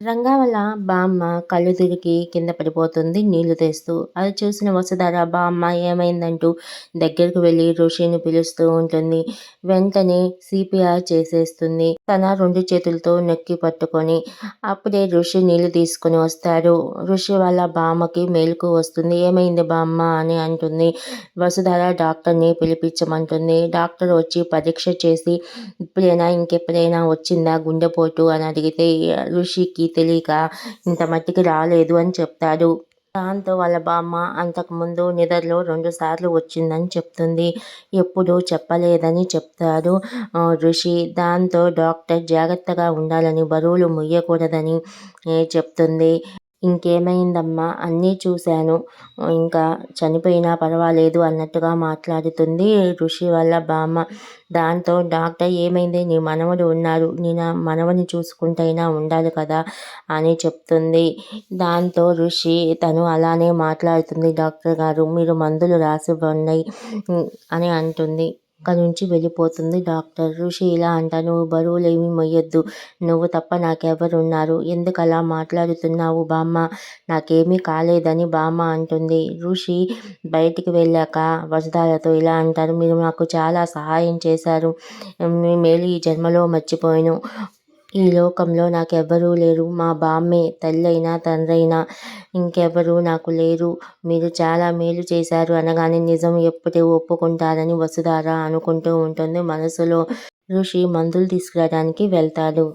రంగా వల్ల బామ్మ కళ్ళు తిరిగి కింద పడిపోతుంది. నీళ్ళు తెస్తూ అది చూసిన వసుధార బామ్మ ఏమైందంటూ దగ్గరకు వెళ్ళి ఋషిని పిలుస్తూ ఉంటుంది. వెంటనే సిపిఆర్ చేసేస్తుంది. తన రెండు చేతులతో నొక్కి పట్టుకొని అప్పుడే ఋషి నీళ్ళు తీసుకొని వస్తాడు. ఋషి వాళ్ళ బామ్మకి మేలుకు వస్తుంది. ఏమైంది బామ్మ అని అంటుంది. వసుధార డాక్టర్ని పిలిపించమంటుంది. డాక్టర్ వచ్చి పరీక్ష చేసి ఇప్పుడైనా ఇంకెప్పుడైనా వచ్చిందా గుండెపోటు అని అడిగితే ఋషికి తెలియక ఇంత మట్టికి రాలేదు అని చెప్తాడు. దాంతో వాళ్ళ బామ్మ అంతకుముందు నిద్రలో రెండు సార్లు వచ్చిందని చెప్తుంది. ఎప్పుడు చెప్పలేదని చెప్తారు ఋషి. దాంతో డాక్టర్ జాగ్రత్తగా ఉండాలని బరువులు మొయ్యకూడదని చెప్తుంది. ఇంకేమైందమ్మా? అన్నీ చూశాను. ఇంకా చనిపోయినా పర్వాలేదు అన్నట్టుగా మాట్లాడుతుంది ఋషి వాళ్ళ బామ్మ. దాంతో డాక్టర్ ఏమైంది? నీ మనవడు ఉన్నారు నేను మనవని చూసుకుంటైనా ఉండాలి కదా అని చెప్తుంది. దాంతో ఋషి తను అలానే మాట్లాడుతుంది. డాక్టర్ గారు మీరు మందులు రాసి ఉన్నాయి అని అంటుంది. అక్కడి నుంచి వెళ్ళిపోతుంది డాక్టర్. ఋషి ఇలా అంట నువ్వు బరువులేమీ మొయ్యొద్దు. నువ్వు తప్ప నాకెవరున్నారు? ఎందుకు అలా మాట్లాడుతున్నావు బామ్మ? నాకేమీ కాలేదని బామ్మ అంటుంది. ఋషి బయటికి వెళ్ళాక వసుధారతో ఇలా అంటారు మీరు నాకు చాలా సహాయం చేశారు. మీ మేలు ఈ జన్మలో మర్చిపోయాను. ఈ లోకంలో నాకెవ్వరూ లేరు. మా బామ్మే తల్లైనా తండ్రైనా ఇంకెవరూ నాకు లేరు. మీరు చాలా మేలు చేశారు అనగానే నిజం ఎప్పుడే ఒప్పుకుంటారని వసుధార అనుకుంటూ ఉంటుంది. మనసులో ఋషి మందులు తీసుకురావడానికి వెళ్తాడు.